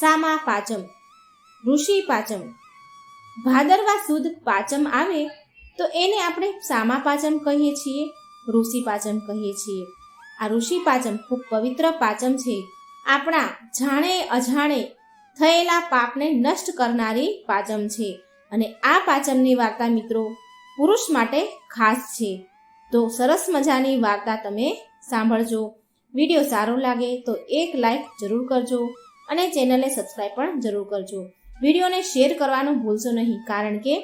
સામા પાચમ, ઋષિ પાચમ. ભાદરવા સુદ પાચમ આવે તો એને આપણે સામા પાચમ કહીએ છીએ, ઋષિ પાચમ કહીએ છીએ. આ ઋષિ પાચમ ખૂબ પવિત્ર પાચમ છે. આપણા જાણે અજાણે થયેલા પાપને નષ્ટ કરનારી પાચમ છે અને આ પાચમની વાર્તા મિત્રો પુરુષ માટે ખાસ છે. તો સરસ મજાની વાર્તા તમે સાંભળજો. વીડિયો સારો લાગે તો એક લાઈક જરૂર કરજો. અને ચેનલને સબસ્ક્રાઈબ પણ જરૂર કરજો. વિડીયોને શેર કરવાનું ભૂલશો નહીં, કારણ કે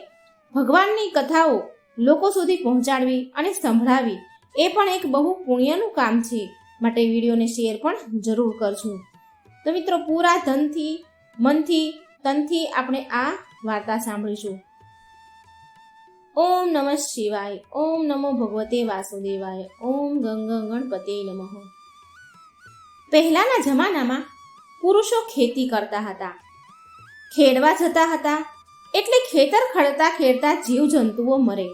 ભગવાનની કથાઓ લોકો સુધી પહોંચાડવી અને સંભળાવી એ પણ એક બહુ પુણ્યનું કામ છે. માટે વિડીયોને શેર પણ જરૂર કરજો. તો મિત્રો, પૂરા ધનથી, મનથી, તનથી આપણે આ વાર્તા સાંભળીશું. ઓમ નમઃ શિવાય, ઓમ નમો ભગવતે વાસુદેવાય, ઓમ ગંગ ગણપતે નમઃ. પહેલાના જમાનામાં પુરુષો ખેતી કરતા હતા. ખેડવા જતા હતા એટલે ખેતર ખડતા ખેડતા જીવજંતુઓ મરે.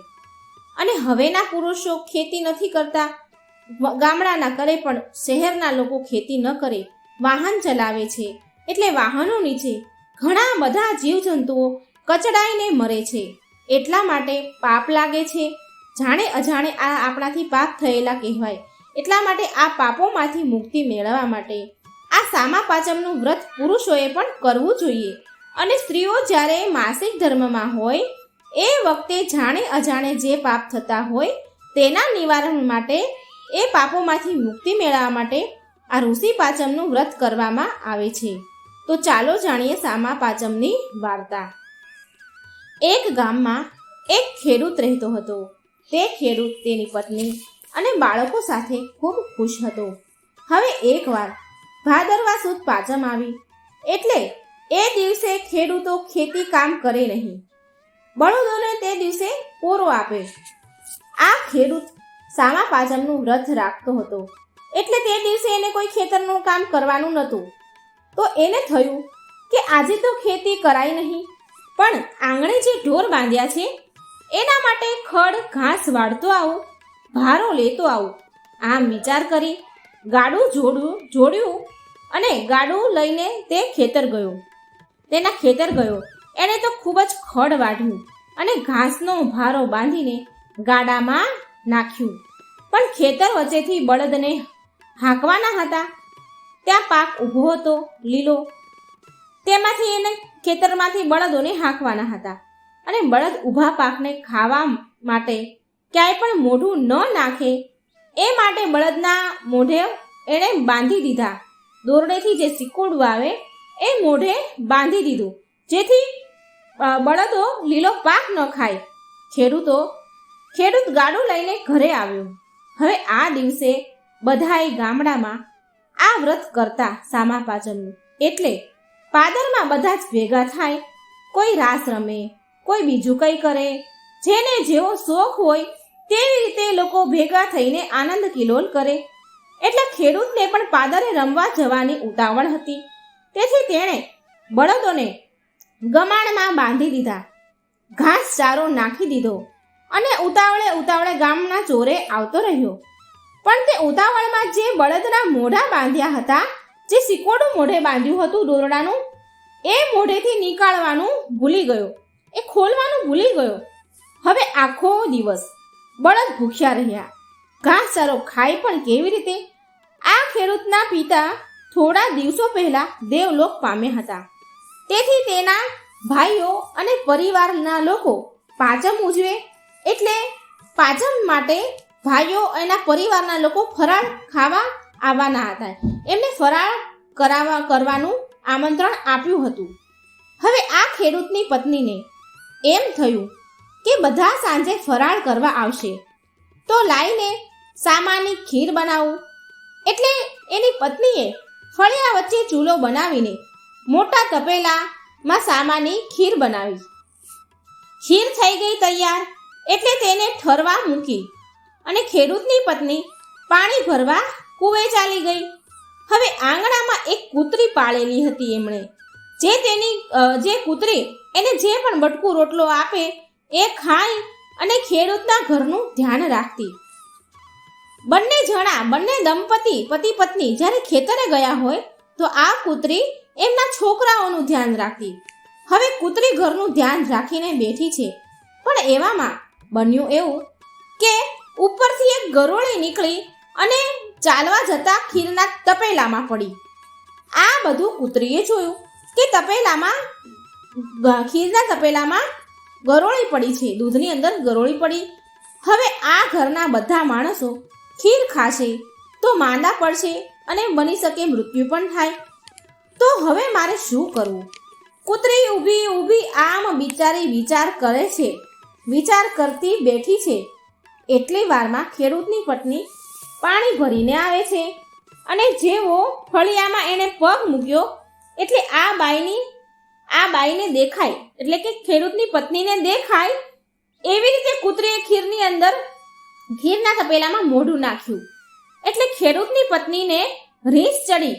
અને હવેના પુરુષો ખેતી નથી કરતા. ગામડાના કરે પણ શહેરના લોકો ખેતી ન કરે. વાહન ચલાવે છે એટલે વાહનો નીચે ઘણા બધા જીવજંતુઓ કચડાઈને મરે છે. એટલા માટે પાપ લાગે છે. જાણે અજાણે આ આપણાથી પાપ થયેલા કહેવાય. એટલા માટે આ પાપોમાંથી મુક્તિ મેળવવા માટે આ સામા પાચમનું વ્રત પુરુષોએ પણ કરવું જોઈએ. અને સ્ત્રીઓ જ્યારે માસિક ધર્મમાં હોય, એ વખતે જાણે અજાણે જે પાપ થતા હોય, તેના નિવારણ માટે, એ પાપોમાંથી મુક્તિ મેળવવા માટે આ ઋષિ પાચમનું વ્રત કરવામાં આવે છે. તો ચાલો જાણીએ સામા પાચમની વાર્તા. એક ગામમાં એક ખેડૂત રહેતો હતો. તે ખેડૂત તેની પત્ની અને બાળકો સાથે ખૂબ ખુશ હતો. હવે એકવાર ભાદરવા સુદ પાચમ આવી. એટલે એ દિવસે ખેડૂતો ખેતી કામ કરે નહીં. બળદોને તે દિવસે પોરો આપે આ ખેડૂત સામા પાચમનું વ્રત રાખતો હતો. એટલે તે દિવસે એને કોઈ ખેતરનું કામ કરવાનું નહોતું. તો એને થયું કે આજે તો ખેતી કરાય નહીં, પણ આંગણે જે ઢોર બાંધ્યા છે, એના માટે ખડ ઘાસ વાળતો આવું, ભારો લેતો આવું. આમ વિચાર કરી ગાડું જોડું, જોડ્યું અને ગાડું લઈને તે ખેતર ગયો. તેના ખેતર ગયો. એણે તો ખૂબ જ ખડ વાઢ્યું અને ઘાસનો ભારો બાંધીને ગાડામાં નાખ્યું. પણ ખેતર વચ્ચેથી બળદને હાંકવાના હતા. ત્યાં પાક ઊભો હતો, લીલો. તેમાંથી એને ખેતરમાંથી બળદોને હાંકવાના હતા. અને બળદ ઊભા પાકને ખાવા માટે ક્યાંય પણ મોઢું ન નાખે એ માટે બળદના મોઢે એણે બાંધી દીધા. દોરડેથી જે સિકોડું વાવે, એ મોઢે બાંધી દીધું. જેથી બળદો લીલો પાક ન ખાય. ખેડૂતો, ખેડૂત ગાડું લઈને ઘરે આવ્યો. હવે આ દિવસે બધાએ ગામડામાં આ વ્રત કરતા સામા પાચનનું. એટલે પાદરમાં બધા જ ભેગા થાય, કોઈ રાસ રમે, કોઈ બીજું કંઈ કરે, જેને જેવો શોખ હોય તેવી રીતે લોકો ભેગા થઈને આનંદ કિલોલ કરે. એટલે ખેડૂતને પણ પાદરે રમવા જવાની ઉતાવળ હતી. તેથી તેણે બળદોને ગમાણમાં બાંધી દીધા. ઘાસ ચારો નાખી દીધો અને ઉતાવળે ઉતાવળે ગામના ચોરે આવતો રહ્યો. પણ તે ઉતાવળમાં જે બળદના મોઢા બાંધ્યા હતા, જે સિકોડું મોઢે બાંધ્યું હતું દોરડાનું, એ મોઢેથી નીકાળવાનું ભૂલી ગયો. એ ખોલવાનું ભૂલી ગયો. હવે આખો દિવસ બળદ ભૂખ્યા રહ્યા. ઘાસ ચારો ખાય પણ કેવી રીતે? આ ખેડૂતના પિતા થોડા દિવસો પહેલા દેવલોક પામ્યા હતા. તેથી તેના ભાઈઓ અને પરિવારના લોકો પાચમ ઉજવે એટલે પાચમ માટે ભાઈઓ એના પરિવારના લોકો ફરાળ ખાવા આવવાના હતા. એમને ફરાળ કરાવવા કરવાનું આમંત્રણ આપ્યું હતું. હવે આ ખેડૂતની પત્નીને એમ થયું કે બધા સાંજે ફરાળ કરવા આવશે. તો લાઈને સામાની ખીર બનાવું. એટલે એની પત્નીએ ફળિયા વચ્ચે ચૂલો બનાવીને મોટા તપેલામાં સામાની ખીર બનાવી. ખીર થઈ ગઈ તૈયાર, એટલે તેને ઠરવા મૂકી અને ખેડૂતની પત્ની પાણી ભરવા કૂવે ચાલી ગઈ. હવે આંગણામાં એક કૂતરી પાળેલી હતી એમણે. જે તેની જે કૂતરી એને જે પણ બટકું રોટલો આપે એ ખાઈ અને ખેડૂતના ઘરનું ધ્યાન રાખતી. બંને જણા, બંને દંપતી, પતિ પત્ની જ્યારે ખેતરે ગયા હોય તો આ કૂતરી એમના છોકરાઓનું ધ્યાન રાખતી. હવે કૂતરી ઘરનું ધ્યાન રાખીને બેઠી છે. પણ એવામાં બન્યું એવું કે ઉપરથી એક ગરોળી નીકળી અને ચાલવા જતા ખીરના તપેલામાં પડી. આ બધું કૂતરીએ જોયું કે તપેલામાં ખીરના તપેલામાં ગરોળી પડી છે. દૂધની અંદર ગરોળી પડી. હવે આ ઘરના બધા માણસો ખીર ખાશે તો માંદા પડશે અને બની શકે મૃત્યુ પણ થાય. તો હવે મારે શું કરવું? કૂતરી ઊભી ઊભી આમ બિચારી વિચાર કરે છે. વિચાર કરતી બેઠી છે. એટલી વારમાં ખેડૂતની પત્ની પાણી ભરીને આવે છે અને જેવો ફળિયામાં એણે પગ મૂક્યો એટલે આ બાઈની આ બાઈને દેખાય. એટલે કે ખેડૂતની પત્નીને દેખાય. એવી રીતે કૂતરીએ ખીરની અંદર ઘીરના તપેલામાં મોઢું નાખ્યું. એટલે ખેડૂતની પત્નીને રીસ ચડી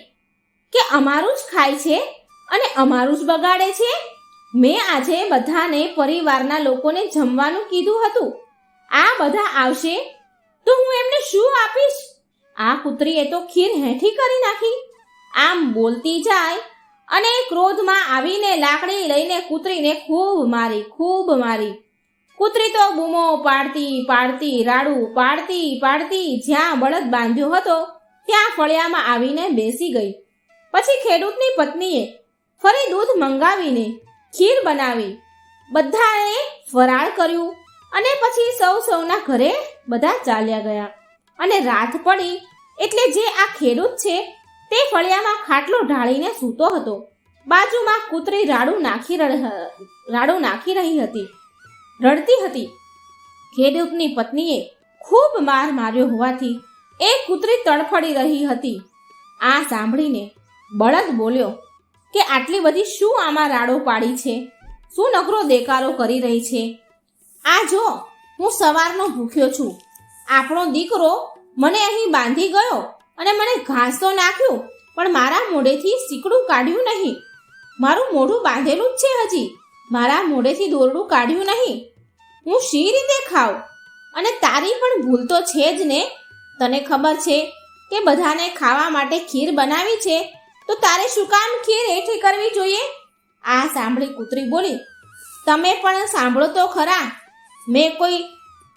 કે અમારું જ ખાય છે અને અમારું જ બગાડે છે. મેં આજે બધાને પરિવારના લોકોને જમવાનું કીધું હતું. આ બધા આવશે તો હું એમને શું આપીશ? આ કૂતરીએ તો ખીર હેઠી કરી નાખી. આમ બોલતી જાય અને ક્રોધમાં આવીને લાકડી લઈને કૂતરીને ખૂબ મારી ખૂબ મારી. કૂતરી તો બૂમો પાડતી પાડતી, રાડું પાડતી પાડતી, જ્યાં બળદ બાંધ્યો હતો, ત્યાં ફળિયામાં આવીને બેસી ગઈ. પછી ખેડૂતની પત્નીએ ફરી દૂધ મંગાવીને ખીર બનાવી. બધાએ ફરાળ કર્યું અને પછી સૌ સૌના ઘરે બધા ચાલ્યા ગયા. અને રાત પડી એટલે જે આ ખેડૂત છે તે ફળિયામાં ખાટલો ઢાળીને સૂતો હતો. બાજુમાં કૂતરી રાડું નાખી રાડું નાખી રહી હતી. રડતી હતી. ખેડૂતની પત્નીએ ખૂબ માર માર્યો હોવાથી એ કૂતરી તડફડી રહી હતી. આ સાંભળીને બળદ બોલ્યો, કે આટલી બધી શું આમાં રાડો પાડી છે? શું નકરો દેકારો કરી રહી છે? આ જો, હું સવારનો ભૂખ્યો છું. આપણો દીકરો મને અહીં બાંધી ગયો? અને મને ઘાસ તો નાખ્યું, પણ મારા મોઢેથી સીકડું કાઢ્યું નહીં. મારું મોઢું બાંધેલું જ છે હજી. મારા મોઢેથી દોરડું કાઢ્યું નહીં. હું શી રીતે ખાઉં? અને તારી પણ ભૂલ તો છે જ ને? તને ખબર છે કે બધાને ખાવા માટે ખીર બનાવી છે, તો તારે શું કામ ખીર એઠી કરવી જોઈએ? આ સાંભળી કૂતરી બોલી, તમે પણ સાંભળો તો ખરા. મેં કોઈ,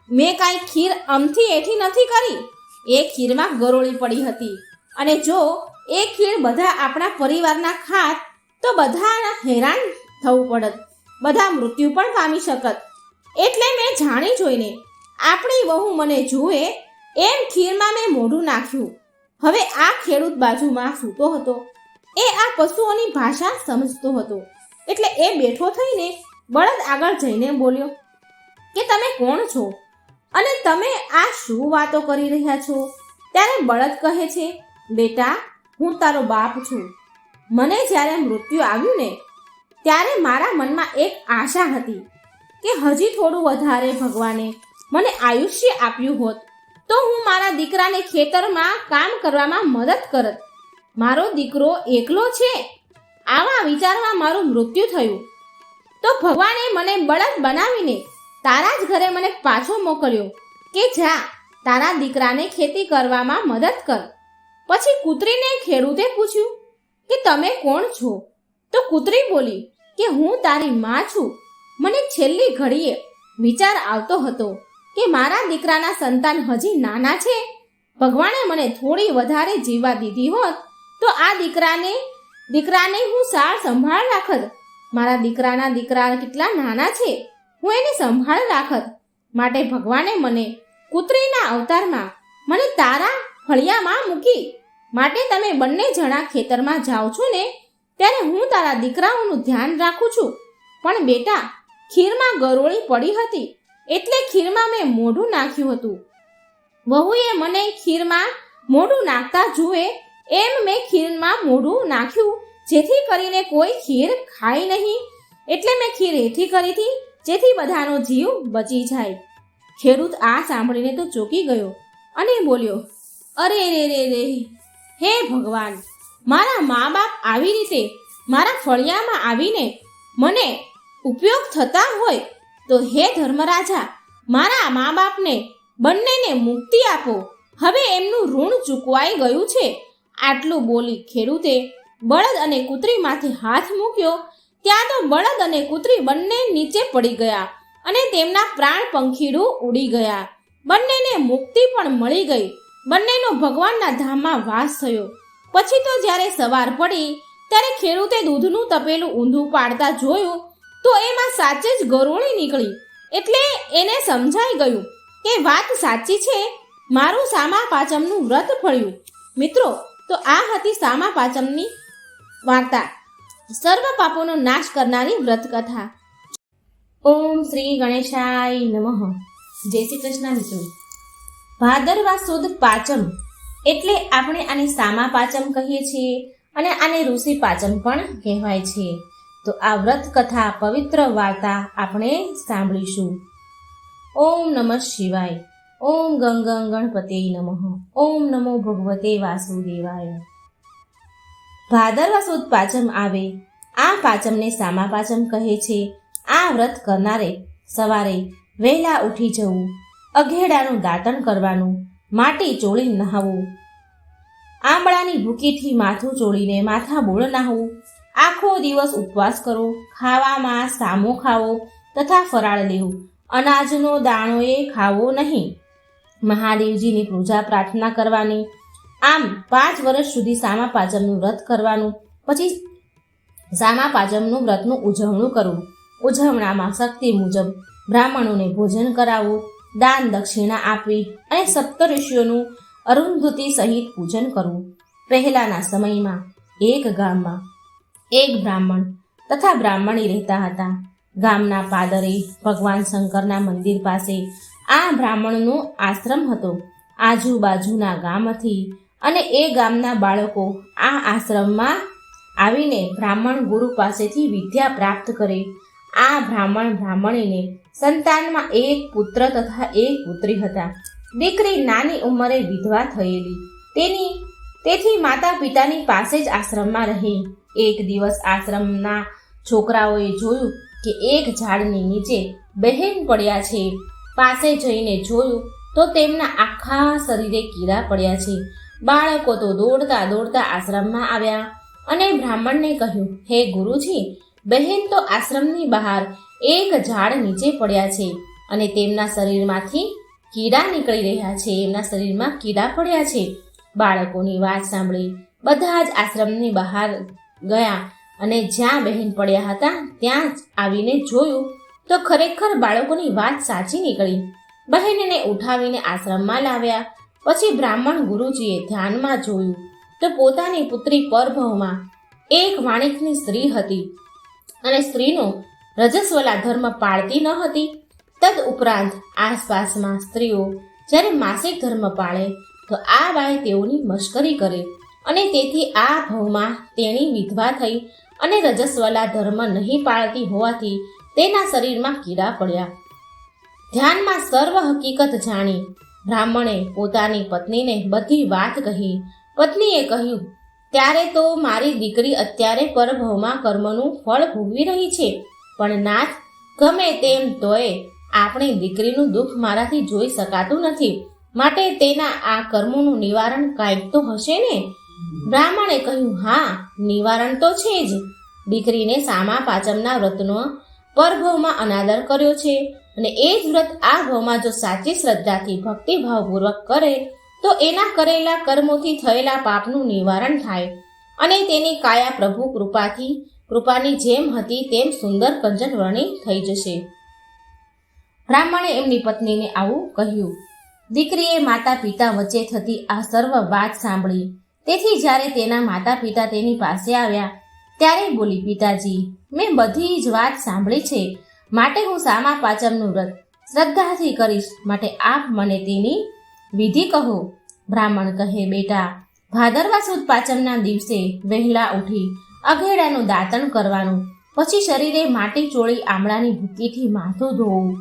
મેં કાંઈ ખીર અમથી એઠી નથી કરી. એ ખીરમાં ગરોળી પડી હતી. અને જો એ ખીર બધા આપણા પરિવારના ખાત, તો બધા હેરાન થવું પડત. બધા મૃત્યુ પણ પામી શકત. એટલે મેં જાણી જોઈને, આપણી વહુ મને જુએ, એમ ખીરમાં મેં મોઢું નાખ્યું. હવે આ ખેડૂત બાજુમાં સૂતો હતો. એ આ પશુઓની ભાષા સમજતો હતો. એટલે એ બેઠો થઈને બળદ આગળ જઈને બોલ્યો, કે તમે કોણ છો? અને તમે આ શું વાતો કરી રહ્યા છો? ત્યારે બળદ કહે છે, બેટા, હું તારો બાપ છું. મને જ્યારે મૃત્યુ આવ્યું ને, ત્યારે મારા મનમાં એક આશા હતી કે હજી થોડું વધારે ભગવાને મને આયુષ્ય આપ્યું હોત, તો હું મારા દીકરાને ખેતરમાં કામ કરવામાં મદદ કરત. મારો દીકરો એકલો છે. આવા વિચારમાં મારું મૃત્યુ થયું. તો ભગવાને મને બળદ બનાવીને તારા જ ઘરે મને પાછો મોકલ્યો કે જા, તારા દીકરાને ખેતી કરવામાં મદદ કર. પછી કૂતરીને ખેડૂતે પૂછ્યું કે તમે કોણ છો? તો કૂતરી બોલી કે હું તારી માં છું. મને છેલ્લી ઘડીએ વિચાર આવતો હતો કે મારા દીકરાના સંતાન હજી નાના છે. ભગવાને મને થોડી વધારે જીવવા દીધી હોત તો આ દીકરાને દીકરાને હું સાર સંભાળ રાખત. મારા દીકરાના દીકરા કેટલા નાના છે. હું એની સંભાળ રાખત. માટે ભગવાને મને કૂતરીના અવતારમાં મને તારા ફળિયામાં મૂકી. માટે તમે બંને જણા ખેતરમાં જાઓ છો ને, ત્યારે હું તારા દીકરાઓનું ધ્યાન રાખું છું. પણ બેટા, ખીરમાં ગરોળી પડી હતી, એટલે ખીરમાં મેં મોઢું નાખ્યું હતું. વહુએ મને ખીરમાં મોઢું નાખતા જુએ, એમ મેં ખીરમાં મોઢું નાખ્યું, જેથી કરીને કોઈ ખીર ખાય નહીં. એટલે મેં ખીર હેઠી કરી હતી જેથી બધાનો જીવ બચી જાય. ખેડૂત આ સાંભળીને તો ચોંકી ગયો અને બોલ્યો, અરે રે રે રે, હે ભગવાન, મારા મા બાપ આવી રીતે મારા ફળિયામાં આવીને મને ઉપયોગ થતા હોય તો હે ધર્મરાજા, મારા મા બાપને બંનેને મુક્તિ આપો. હવે એમનું ઋણ ચૂકવાઈ ગયું છે. આટલું બોલી ખેડૂતે બળદ અને કૂતરી માથે હાથ મૂક્યો ત્યાં તો બળદ અને કૂતરી બંને નીચે પડી ગયા અને તેમના પ્રાણ પંખીડું ઉડી ગયા. બંનેને મુક્તિ પણ મળી ગઈ. બંનેનો ભગવાનના ધામમાં વાસ થયો. પછી તો જ્યારે સવાર પડી, ત્યારે ખેડૂતે દૂધનું તપેલું ઊંધું પાડતા જોયું, તો એમાં સાચે જ ગરોળી નીકળી. એટલે એને સમજાઈ ગયું કે વાત સાચી છે, મારું સામા પાચમનું વ્રત ફળ્યું. મિત્રો, તો આ હતી સામા પાચમની વાર્તા. સર્વ પાપોનો નાશ કરનારી વ્રત કથા ઓમ શ્રી ગણેશાય નમઃ. જય શ્રી કૃષ્ણ મિત્રો. ભાદરવા સુદ પાચમ એટલે આપણે આને સામા પાચમ કહીએ છીએ અને આને ઋષિ પાચમ પણ કહેવાય છે. તો આ વ્રત કથા પવિત્ર વાર્તા આપણે સાંભળીશું. ઓમ નમઃ શિવાય. ઓમ ગંગ ગણપતે નમઃ. ઓમ નમો ભગવતે વાસુદેવાય. ભાદરવા સુદ પાચમ આવે. આ પાચમને સામા પાચમ કહે છે. આ વ્રત કરનારે સવારે વહેલા ઉઠી જવું, અઘેડાનું દાંતણ કરવાનું, માટી ચોળી નહાવું, આંબળાની ભૂકીથી માથું ચોળીને માથા બોળ નાહવું, આખો દિવસ ઉપવાસ કરો, ખાવામાં સામો ખાવો તથા ફરાળ લેવું, અનાજનો દાણો એ ખાવો નહીં. મહાદેવજીની પૂજા પ્રાર્થના કરવાની આમ પાંચ વર્ષ સુધી સામા પાચમનું વ્રત કરવાનું, પછી સામા પાચમનું વ્રતનું ઉજવણું કરવું. ઉજવણામાં શક્તિ મુજબ બ્રાહ્મણોને ભોજન કરાવવું, દાન દક્ષિણા આપવી અને સપ્તઋષિઓનું અરુંધતી સહિત પૂજન કરવું. પહેલાના સમયમાં એક ગામમાં એક બ્રાહ્મણ તથા બ્રાહ્મણી રહેતા હતા. ગામના પાદરે ભગવાન શંકરના મંદિર પાસે આ બ્રાહ્મણનો આશ્રમ હતો. આજુબાજુના ગામથી અને એ ગામના બાળકો આ આશ્રમમાં આવીને બ્રાહ્મણ ગુરુ પાસેથી વિદ્યા પ્રાપ્ત કરે. આ બ્રાહ્મણ બ્રાહ્મણીને સંતાનમાં એક પુત્ર તથા એક પુત્રી હતા. દીકરી નાની ઉંમરે વિધવા થયેલી. તેની, તેથી માતા પિતાની પાસે જ આશ્રમમાં રહી. એક દિવસ આશ્રમના છોકરાઓએ જોયું કે એક ઝાડની નીચે બહેન પડ્યા છે. પાસે જઈને જોયું તો તેમના આખા શરીરે કીડા પડ્યા છે. બાળકો તો દોડતા દોડતા આશ્રમમાં આવ્યા અને બ્રાહ્મણને કહ્યું, હે ગુરુજી, બહેન તો આશ્રમની બહાર એક ઝાડ નીચે પડ્યા છે અને તેમના શરીરમાંથી કીડા નીકળી રહ્યા છે. એમના શરીરમાં કીડા પડ્યા છે. બાળકોની વાત સાંભળી બધા જ આશ્રમની બહાર ગયા અને જ્યાં બહેન પડ્યા હતા, ત્યાં જ આવીને જોયું તો ખરેખર બાળકોની વાત સાચી નીકળી. બહેનને ઉઠાવીને આશ્રમમાં લાવ્યા. પછી બ્રાહ્મણ ગુરુજીએ ધ્યાનમાં જોયું તો પોતાની પુત્રી પરભવમાં એક વાણિકની સ્ત્રી હતી અને સ્ત્રીનો રજસ્વલા ધર્મ પાળતી ન હતી. તદ ઉપરાંત આસપાસમાં સ્ત્રીઓ જ્યારે માસિક ધર્મ પાળે તો આ બાય તેઓની મશ્કરી કરે અને તેથી આ ભવમાં તેણી વિધવા થઈ અને રજસ્વલા ધર્મ નહીં પાળતી હોવાથી તેના શરીરમાં કીડા પડ્યા. ધ્યાનમાં સર્વ હકીકત જાણી બ્રાહ્મણે પોતાની પત્નીને બધી વાત કહી. પત્નીએ કહ્યું, ત્યારે તો મારી દીકરી અત્યારે પરભવમાં કર્મનું ફળ ભોગવી રહી છે. પણ નાથ, ગમે તેમ તોય આપણી દીકરીનું દુઃખ મારાથી જોઈ શકાતું નથી. માટે તેના આ કર્મોનું નિવારણ કાંઈક તો હશે ને? બ્રાહ્મણે કહ્યું, હા, નિવારણ તો છે જ. દીકરીને સામા પાચમના વ્રતનો પરભવમાં અનાદર કર્યો છે. અને એ જ વ્રત આ ભાવમાં જો સાચી શ્રદ્ધાથી ભક્તિભાવપૂર્વક કરે, તો એના કરેલા કર્મોથી થયેલા પાપનું નિવારણ થાય. અને તેની કાયા પ્રભુ કૃપાથી, કૃપાની જેમ હતી તેમ સુંદર કંચન વર્ણી થઈ જશે. બ્રાહ્મણે એમની પત્નીને આવું કહ્યું, દીકરીએ માતા પિતા વચ્ચે થતી આ સર્વ વાત સાંભળી. તેથી જ્યારે તેના માતા પિતા તેની પાસે આવ્યા, ત્યારે બોલી, પિતાજી, મેં બધી જ વાત સાંભળી છે. માટે હું સામા પાચમનું વ્રત શ્રદ્ધાથી કરીશ. માટે આપ મને તેની વિધિ કહો. બ્રાહ્મણ કહે, બેટા, ભાદરવા સુદ પાચમના દિવસે વહેલા ઉઠી અઘેડાનું દાંતણ કરવાનું. પછી શરીરે માટી ચોળી આમળાની ભૂકીથી માથું ધોવું.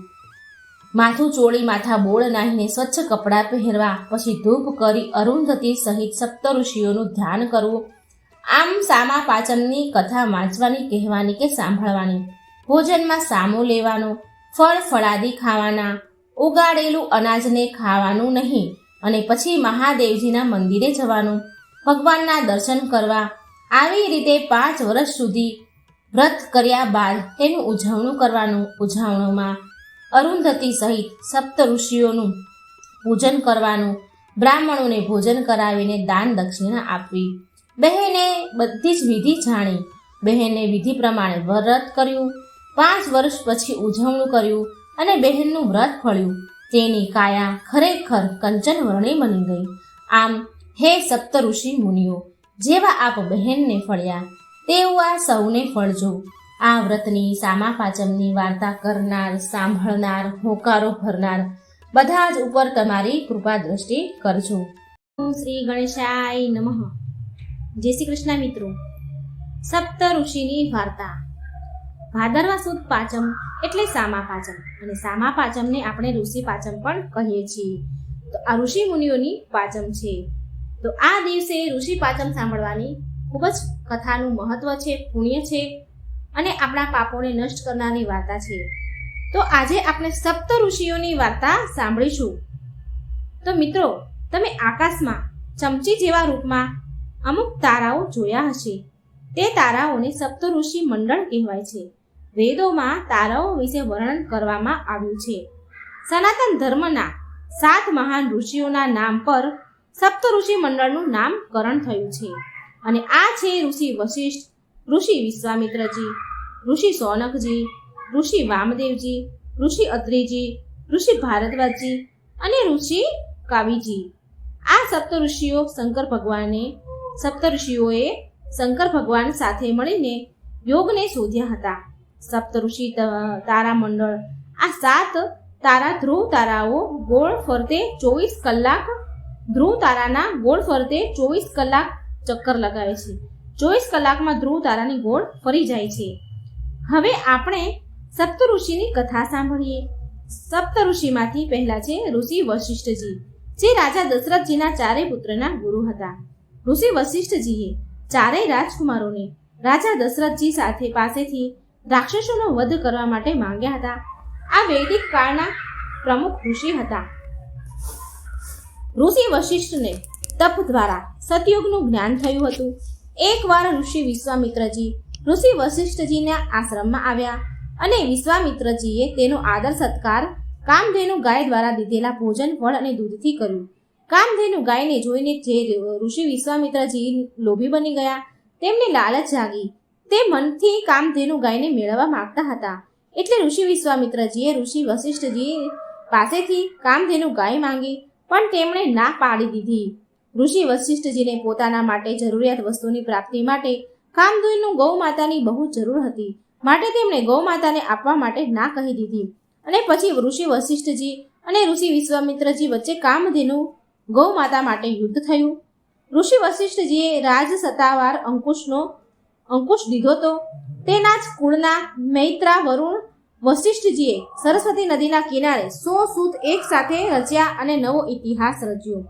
માથું ચોળી માથા બોળ નાહીને સ્વચ્છ કપડાં પહેરવા. પછી ધૂપ કરી અરુંધતી સહિત સપ્ત ઋષિઓનું ધ્યાન કરવું. આમ સામા પાચમની કથા વાંચવાની, કહેવાની કે સાંભળવાની. ભોજનમાં સામો લેવાનો, ફળ ફળાદી ખાવાના, ઉગાડેલું અનાજને ખાવાનું નહીં અને પછી મહાદેવજીના મંદિરે જવાનું, ભગવાનના દર્શન કરવા, આવી રીતે પાંચ વર્ષ સુધી વ્રત કર્યા બાદ તેનું ઉજવણું કરવાનું, ઉજવણીમાં અરુંધતી સહિત સપ્ત ઋષિઓનું પૂજન કરવાનું, બ્રાહ્મણોને ભોજન કરાવીને દાન દક્ષિણા આપવી. બહેને બધી જ વિધિ જાણી, બહેને વિધિ પ્રમાણે વ્રત કર્યું પાંચ વર્ષ પછી ઉજવણું કર્યું અને બહેનનું વ્રત ફળ્યું તેની કાયા ખરેખર કંચન વર્ણી બની ગઈ. આમ, હે સપ્ત ઋષિ મુનિઓ, જેવા આપ બહેનને ફળ્યા, તેવું આ સૌને ફળજો. આ વ્રતની સામા પાચમની વાર્તા કરનાર, સાંભળનાર, હોકારો ભરનાર, બધા જ ઉપર તમારી કૃપા દ્રષ્ટિ કરજો. શ્રી ગણેશાય નમઃ. જય શ્રી કૃષ્ણ મિત્રો. સપ્ત ઋષિની વાર્તા. ભાદરવા સુદ પાચમ એટલે સામા પાચમ. અને સામા પાચમને આપણે ઋષિ પાચમ પણ કહીએ છીએ. તો આ ઋષિ મુનિઓની પાચમ છે. તો આ દિવસે ઋષિ પાચમ સાંભળવાની ખૂબ જ કથાનું મહત્વ છે, પુણ્ય છે, અને આપણા પાપોને નષ્ટ કરનારી વાર્તા છે. તો આજે આપણે સપ્ત ઋષિઓની વાર્તા સાંભળીશું. તો મિત્રો, તમે આકાશમાં ચમચી જેવા રૂપમાં અમુક તારાઓ જોયા હશે. તે તારાઓને સપ્ત ઋષિ મંડળ કહેવાય છે. વેદોમાં તારાઓ વિશે વર્ણન કરવામાં આવ્યું છે. સનાતન ધર્મના સાત મહાન ઋષિઓના નામ પર સપ્ત ઋષિ મંડળનું નામકરણ થયું છે. અને આ છે ઋષિ વશિષ્ઠ, ઋષિ વિશ્વામિત્રજી, ઋષિ સોનકજી, ઋષિ વામદેવજી, ઋષિ અત્રિજી, ઋષિ ભારદ્વાજજી અને ઋષિ કાવીજી. આ સપ્ત ઋષિઓ શંકર ભગવાને, સપ્ત ઋષિઓએ શંકર ભગવાન સાથે મળીને યોગને શોધ્યા હતા. સપ્ત ઋષિ તારા મંડળ. આ સાત તારા ધ્રુવ તારાઓ ગોળ ફરતે ચોવીસ કલાક, ધ્રુવ તારાના ગોળ ફરતે ચોવીસ કલાક ચક્કર લગાવે છે. ચોવીસ કલાકમાં ધ્રુવ તારાની ગોળ ફરી જાય છે. હવે આપણે સપ્ત ઋષિની કથા સાંભળીએ. સપ્ત ઋષિમાંથી પહેલા છે ઋષિ વશિષ્ઠજી, જે રાજા દશરથજીના ચારેય પુત્રના ગુરુ હતા. ઋષિ વશિષ્ઠજીએ ચારેય રાજકુમારોને રાજા દશરથજી સાથે પાસેથી રાક્ષસોનો વધ કરવા માટે માંગ્યા હતા. આ વૈદિક કાળના પ્રમુખ ઋષિ હતા. ઋષિ વશિષ્ઠને તપ દ્વારા સતયુગનું જ્ઞાન થયું હતું. એકવાર ઋષિ વિશ્વામિત્રજી ઋષિ વશિષ્ઠજીના આશ્રમમાં આવ્યા અને વિશ્વામિત્રજીએ તેનો આદર સત્કાર કામધેનુ ગાય દ્વારા દીધેલા ભોજન, ફળ અને દૂધથી કર્યું. કામધેનુ ગાયને જોઈને જે ઋષિ વિશ્વામિત્રજી લોભી બની ગયા. તેમને લાલચ જાગી. તે મનથી કામધેનુ ગાયને મેળવવા માંગતા હતા. એટલે ઋષિ વિશ્વામિત્રજીએ ઋષિ વશિષ્ઠજી પાસેથી કામધેનુ ગાય માંગી, પણ તેમણે ના પાડી દીધી. ઋષિ વશિષ્ઠજીને પોતાના માટે જરૂરિયાત વસ્તુની પ્રાપ્તિ માટે કામધેનુ ગૌ માતાની બહુ જરૂર હતી. માટે તેમણે ગૌ માતાને આપવા માટે ના કહી દીધી. અને પછી ઋષિ વશિષ્ઠજી અને ઋષિ વિશ્વામિત્રજી વચ્ચે કામધેનુ ગૌ માતા માટે યુદ્ધ થયું. ઋષિ વશિષ્ઠજીએ રાજ સત્તાવાર અંકુશનો અંકુશ દીધો તો તેના જ કુળના મૈત્રા વરુણ વશિષ્ઠજીએ સરસ્વતી નદીના કિનારે સો સૂત એક સાથે રચ્યા અને નવો ઇતિહાસ રચ્યો.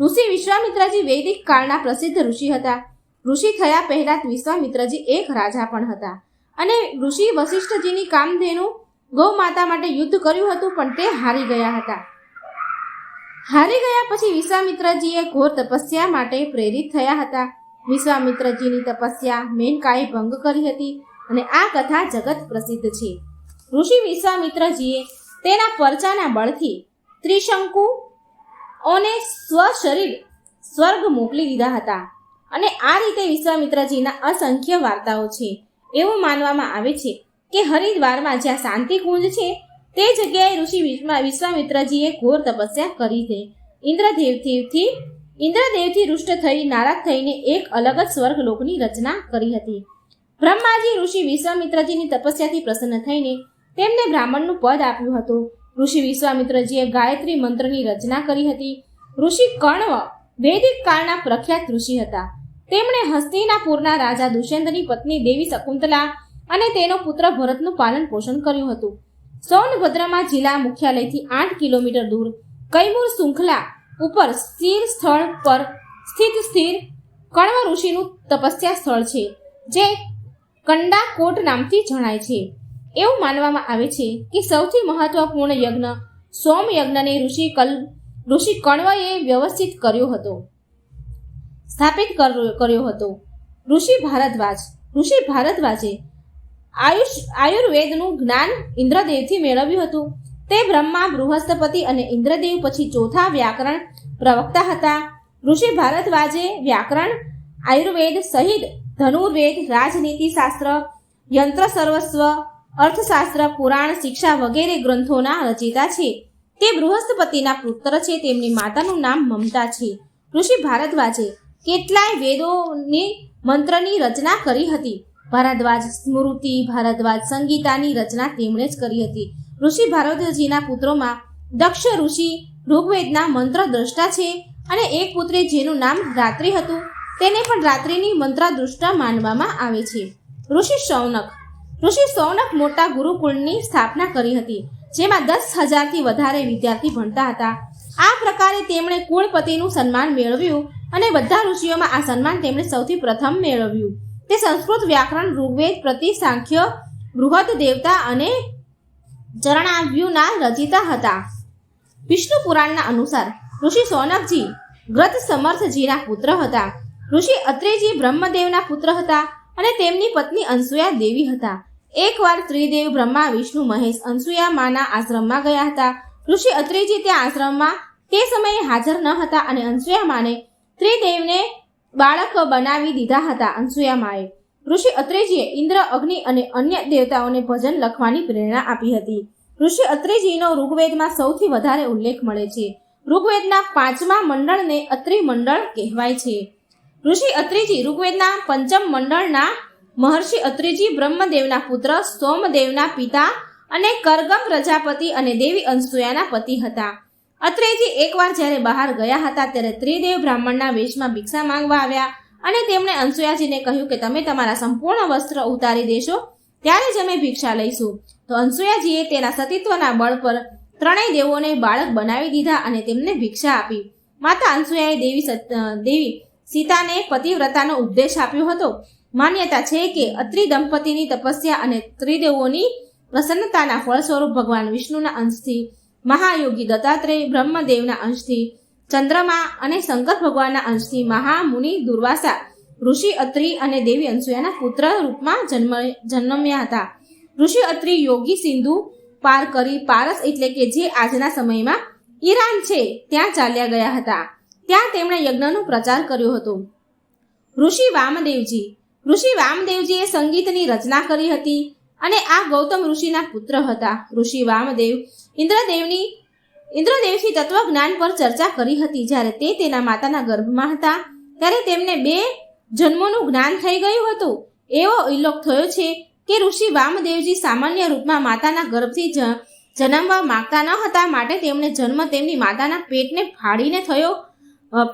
ઋષિ વિશ્વામિત્રજી વૈદિક કાળના પ્રસિદ્ધ ઋષિ હતા. ઋષિ થયા પહેલા વિશ્વામિત્રજી એક રાજા પણ હતા. અને ઋષિ વશિષ્ઠજીની કામધેનુ ગૌ માતા માટે યુદ્ધ કર્યું હતું, પણ તે હારી ગયા હતા. હારી ગયા પછી વિશ્વામિત્રજીએ ઘોર તપસ્યા માટે પ્રેરિત થયા હતા. વિશ્વામિત્રજીની તપસ્યા મેનકાએ ભંગ કરી હતી અને આ કથા જગત પ્રસિદ્ધ છે. ઋષિ વિશ્વામિત્રજીએ તેના પરચાના બળથી ત્રિશંકુ ઓને સ્વશરીર સ્વર્ગ મોકલી દીધા હતા. અને આ રીતે વિશ્વામિત્રજીના અસંખ્ય વાર્તાઓ છે. એવું માનવામાં આવે છે કે હરિદ્વારમાં જ્યાં શાંતિ કુંજ છે, તે જગ્યાએ ઋષિ વિશ્વા- વિશ્વામિત્રજીએ ઘોર તપસ્યા કરી છે. ઇન્દ્રદેવથી ઇન્દ્રદેવથી રુષ્ટ થઈ નારાજ થઈને એક અલગ જ સ્વર્ગ લોકની રચના કરી હતી. બ્રહ્માજી ઋષિ વિશ્વામિત્રજીની તપસ્યાથી પ્રસન્ન થઈને તેમને બ્રાહ્મણનું પદ આપ્યું હતું. ઋષિ વિશ્વામિત્રજીએ ગાયત્રી મંત્રની રચના કરી હતી. ઋષિ કર્ણવ વૈદિક કાળના પ્રખ્યાત ઋષિ હતા. તેમણે હસ્તિનાપુરના રાજા દુષ્યંતની પત્ની દેવી શકુંતલા અને તેનો પુત્ર ભરતનું પાલન પોષણ કર્યું હતું. સોનભદ્રમાં જિલ્લા મુખ્યાલયથી આઠ કિલોમીટર દૂર કૈમૂર શૃંખલા ઉપર સ્થિર સ્થળ પર સ્થિત સ્થિર કણવ ઋષિનું તપસ્યા સ્થળ છે, જે કંડાકોટ નામથી જણાય છે. એવું માનવામાં આવે છે કે સૌથી મહત્વપૂર્ણ યજ્ઞ સોમ યજ્ઞને ઋષિ કલ, ઋષિ કણવએ વ્યવસ્થિત કર્યો હતો, સ્થાપિત કર્યો હતો. ઋષિ ભારદ્વાજ, ઋષિ ભારદ્વાજે આયુષ, આયુર્વેદનું જ્ઞાન ઇન્દ્રદેવથી મેળવ્યું હતું. તે બ્રહ્મા બૃહસ્પતિ અને ઇન્દ્રદેવ પછી ચોથા વ્યાકરણ પ્રવક્તા હતા. ઋષિ ભારદ્વાજે વ્યાકરણ, આયુર્વેદ સહિત ધનુર્વેદ રાજનીતિ શાસ્ત્ર યંત્ર સર્વસ્વ, અર્થશાસ્ત્ર, પુરાણ, શિક્ષા વગેરે ગ્રંથોના રચિતા છે. તે બૃહસ્પતિના પુત્ર છે, તેમની માતાનું નામ મમતા છે. ઋષિ ભારદ્વાજે કેટલાય વેદોની મંત્રની રચના કરી હતી. ભારદ્વાજ સ્મૃતિ, ભારદ્વાજ સંગીતાની રચના તેમણે જ કરી હતી. ઋષિ ભારદ્વાજીના પુત્રોમાં દક્ષ ઋષિ ઋગ્વેદના મંત્ર દ્રષ્ટા છે અને એક પુત્રે જેનું નામ રાત્રિ હતું, તેને પણ રાત્રિની મંત્ર દ્રષ્ટા માનવામાં આવે છે. ઋષિ શૌનક ઋષિ શૌનક મોટા ગુરુકુળની સ્થાપના કરી હતી, જેમાં દસ હજારથી વધારે વિદ્યાર્થી ભણતા હતા. આ પ્રકારે તેમણે કુળપતિનું સન્માન મેળવ્યું અને બધા ઋષિઓમાં આ સન્માન તેમણે સૌથી પ્રથમ મેળવ્યું. તે સંસ્કૃત વ્યાકરણ ઋગ્વેદ પ્રતિ સાંખ્ય બૃહદ દેવતા અને ચરણાવ્યુના રચિતા હતા. વિષ્ણુ પુરાણના અનુસાર ઋષિ સોનકજી ગ્રત સમર્થજીના પુત્ર હતા. ઋષિ અત્રેજી બ્રહ્મદેવના પુત્ર હતા અને તેમની પત્ની અંસુયા દેવી હતા. એકવાર ત્રિદેવ બ્રહ્મા વિષ્ણુ મહેશ અંસુયા માના આશ્રમમાં ગયા હતા. ઋષિ અત્રેજી ત્યાં આશ્રમમાં તે સમયે હાજર ન હતા અને અંસુયા માને ત્રિદેવને બાળક બનાવી દીધા હતા અંસુયા માએ. ઋષિ અત્રેજીએ ઇન્દ્ર, અગ્નિ અને અન્ય દેવતાઓને ભજન લખવાની પ્રેરણા આપી હતી. ઋષિ અત્રેજીનો ઋગ્વેદમાં સૌથી વધારે ઉલ્લેખ મળે છે. ઋગ્વેદના પાંચમા મંડળને અત્રિ મંડળ કહેવાય છે. ઋષિ અત્રિજી ઋગ્વેદના પંચમ મંડળના મહર્ષિ અત્રિજી બ્રહ્મદેવના પુત્ર, સોમદેવના પિતા અને કરગમ પ્રજાપતિ અને દેવી અનસુયાના પતિ હતા. અત્રેજી એકવાર જ્યારે બહાર ગયા હતા ત્યારે ત્રિદેવ બ્રાહ્મણના વેશમાં ભિક્ષા માંગવા આવ્યા. અને તેમણે અનસુયાજીને કહ્યું કે તમે તમારા સંપૂર્ણ વસ્ત્ર ઉતારી દેશો, ત્યારે જ અમે ભિક્ષા લઈશું. તો અનસુયાજીએ તેના સતીત્વના બળ પર ત્રણેય દેવોને બાળક બનાવી દીધા અને તેમને ભિક્ષા આપી. માતા અનસુયાએ દેવી દેવી સીતાને પતિવ્રતાનો ઉપદેશ આપ્યો હતો. માન્યતા છે કે અત્રિ દંપતીની તપસ્યા અને ત્રિદેવોની પ્રસન્નતાના ફળ સ્વરૂપ ભગવાન વિષ્ણુના અંશથી, મહાયોગી દત્તાત્રેય બ્રહ્મદેવના અંશથી ચંદ્રમા અને શંકર ભગવાનના અંશથી મહામુનિ દુર્વાસા, ઋષિ અત્રિ અને દેવી અનસુયાના પુત્ર રૂપમાં જન્મ, જન્મ્યા હતા. ઋષિ અત્રિ યોગી સિંધુ પાર કરી પારસ એટલે કે જે આજના સમયમાં ઈરાન છે, ત્યાં ચાલ્યા ગયા હતા. ત્યાં તેમણે યજ્ઞનો પ્રચાર કર્યો હતો. ઋષિ વામદેવજી, ઋષિ વામદેવજીએ સંગીતની રચના કરી હતી અને આ ગૌતમ ઋષિના પુત્ર હતા. ઋષિ વામદેવ ઇન્દ્રદેવની ઇન્દ્રદેવથી તત્વજ્ઞાન પર ચર્ચા કરી હતી. જ્યારે તે તેના માતાના ગર્ભમાં હતા, ત્યારે તેમને બે જન્મોનું જ્ઞાન થઈ ગયું હતું. એવો ઇલોક થયો છે કે ઋષિ વામદેવજી સામાન્ય રૂપમાં માતાના ગર્ભથી જન્મવા માંગતા ન હતા. માટે તેમણે જન્મ તેમની માતાના પેટને ફાડીને થયો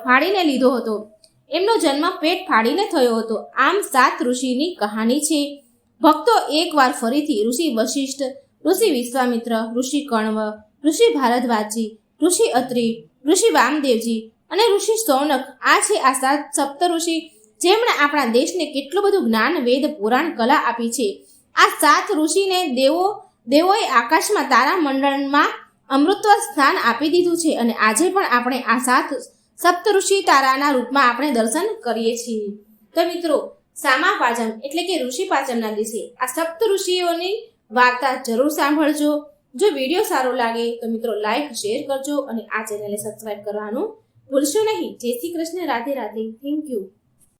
ફાડીને લીધો હતો. એમનો જન્મ પેટ ફાડીને થયો હતો. આમ સાત ઋષિની કહાની છે. ભક્તો એકવાર ફરીથી ઋષિ વશિષ્ઠ, ઋષિ વિશ્વામિત્ર, ઋષિ કણવ ઋષિ ભારદ્વાજી ઋષિ અત્રિ, ઋષિ વામદેવજી અને ઋષિ સૌનક આ છે આ સાત સપ્ત ઋષિ જેમણે આપણા દેશને કેટલું બધું જ્ઞાન, વેદ, પુરાણ, કલા આપી છે. આ સાત ઋષિને દેવો, દેવોએ આકાશમાં તારા મંડળમાં અમૃતત્વ સ્થાન આપી દીધું છે અને આજે પણ આપણે આ સાત સપ્ત ઋષિ તારાના રૂપમાં આપણે દર્શન કરીએ છીએ. તો મિત્રો, સામા પાચમ એટલે કે ઋષિ પાચમના દિવસે આ સપ્ત ઋષિઓની વાર્તા જરૂર સાંભળજો. જો વીડિયો સારો લાગે તો મિત્રો લાઈક શેર કરજો અને આ ચેનલને સબસ્ક્રાઇબ કરવાનું ભૂલશો નહીં. જય શ્રી કૃષ્ણ, રાધે રાધે. Thank you